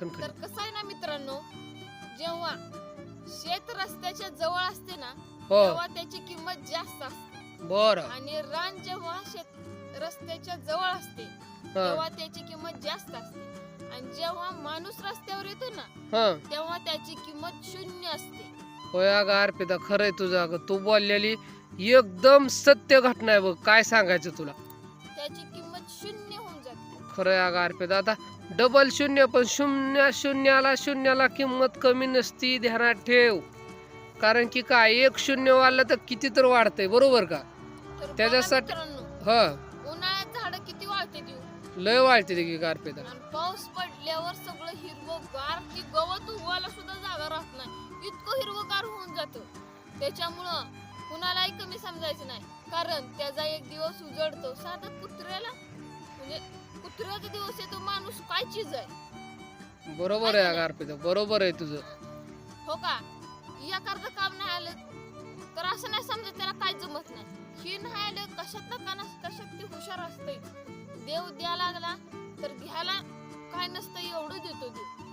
तर कसं आहे ना मित्रांनो जेव्हा शेत रस्त्याच्या जवळ असते ना हो. तेव्हा त्याची किंमत जास्त असते. बर. आणि रान जेव्हा शेत रस्त्याच्या जवळ असते तेव्हा त्याची किंमत जास्त असते. आणि जेव्हा माणूस रस्त्यावर येतो ना हा. तेव्हा त्याची किंमत शून्य असते. होय अगं अर्पिता खरंय तुझं अगं. तू बोललेली एकदम सत्य घटना आहे बघ. काय सांगायचं तुला? त्याची शून्य होऊन जाते. खरंय अगं अर्पिता आता डबल शून्य पण शून्य शून्याला शून्याला किंमत कमी नसती ध्यानात ठेव. कारण की काय एक शून्य वाढलं तर किती तर वाढतंय बरोबर का? तर बघा त्याच्यासाठी- मित्रांनो हा. उन्हाळ्यात झाडं किती वाळते देऊ? लय वाढते ती की अर्पिता आणि पाऊस पडल्यावर सगळं हिरवगार की गवत उगवायला सुद्धा जागा राहत नाही. इतकं हिरवगार होऊन जातं. त्याच्यामुळं कुणालाही कमी समजायचं नाही. कारण त्याचा एक दिवस उजडतो. साधं कुत्र्याला म्हणजे कुत्र्याचा दिवस येतो माणूस काय चीज आहे? बरोबर आहे अगं अर्पिता बरोबर आहे तुझं. हो का? या करता काम नाही आलं तर असं नाही समजत त्याला काय जमत नाही. ही नाही आलं कशात ना काना कशात ती हुशार असते? देव द्या लागला तर घ्यायला काय नसतं एवढं देतो देव.